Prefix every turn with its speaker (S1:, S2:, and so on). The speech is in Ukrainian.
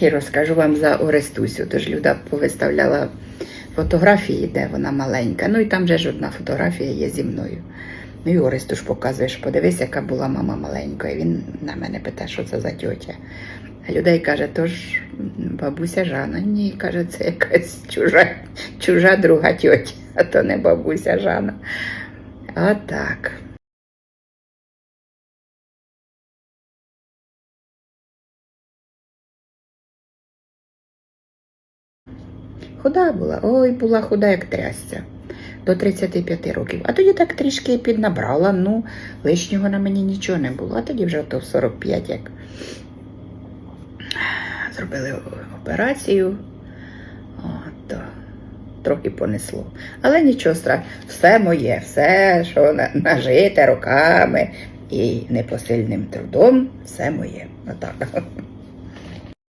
S1: І розкажу вам за Орестусю. Тож Люда повиставляла фотографії, де вона маленька. Ну і там же ж одна фотографія є зі мною. Ну і Орестуш показує, що подивись, яка була мама маленька. І він на мене питає, що це за тьотя. А людей каже, то ж бабуся Жана. Ні, каже, це якась чужа, чужа друга тьотя, а то не бабуся Жана. Отак. Худа була, ой, була худа, як трясця. До 35 років. А тоді так трішки піднабрала, ну, лишнього на мені нічого не було. А тоді вже то в 45, як зробили операцію, О, то трохи понесло. Але нічого страшного, все моє, все, що нажите руками і непосильним трудом, все моє. Отак.